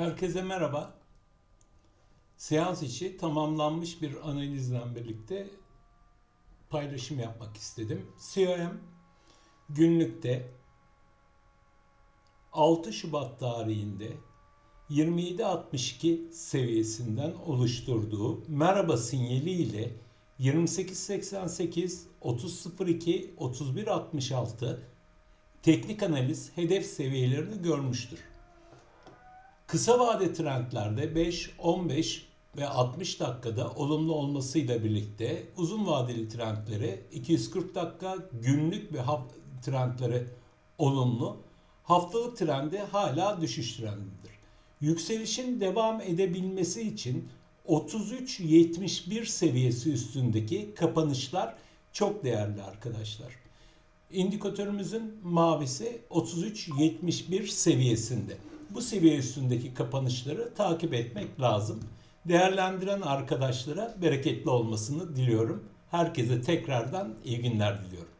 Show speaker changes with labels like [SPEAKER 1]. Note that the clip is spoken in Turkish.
[SPEAKER 1] Herkese merhaba. Seans içi tamamlanmış bir analizle birlikte paylaşım yapmak istedim. COM günlükte 6 Şubat tarihinde 27.62 seviyesinden oluşturduğu merhaba sinyali ile 28.88, 30.02, 31.66 teknik analiz hedef seviyelerini görmüştür. Kısa vade trendlerde 5, 15 ve 60 dakikada olumlu olmasıyla birlikte uzun vadeli trendleri 240 dakika günlük ve hafta trendleri olumlu. Haftalık trendi hala düşüş trendidir. Yükselişin devam edebilmesi için 33.71 seviyesi üstündeki kapanışlar çok değerli arkadaşlar. İndikatörümüzün mavisi 33.71 seviyesinde. Bu seviye üstündeki kapanışları takip etmek lazım. Değerlendiren arkadaşlara bereketli olmasını diliyorum. Herkese tekrardan iyi günler diliyorum.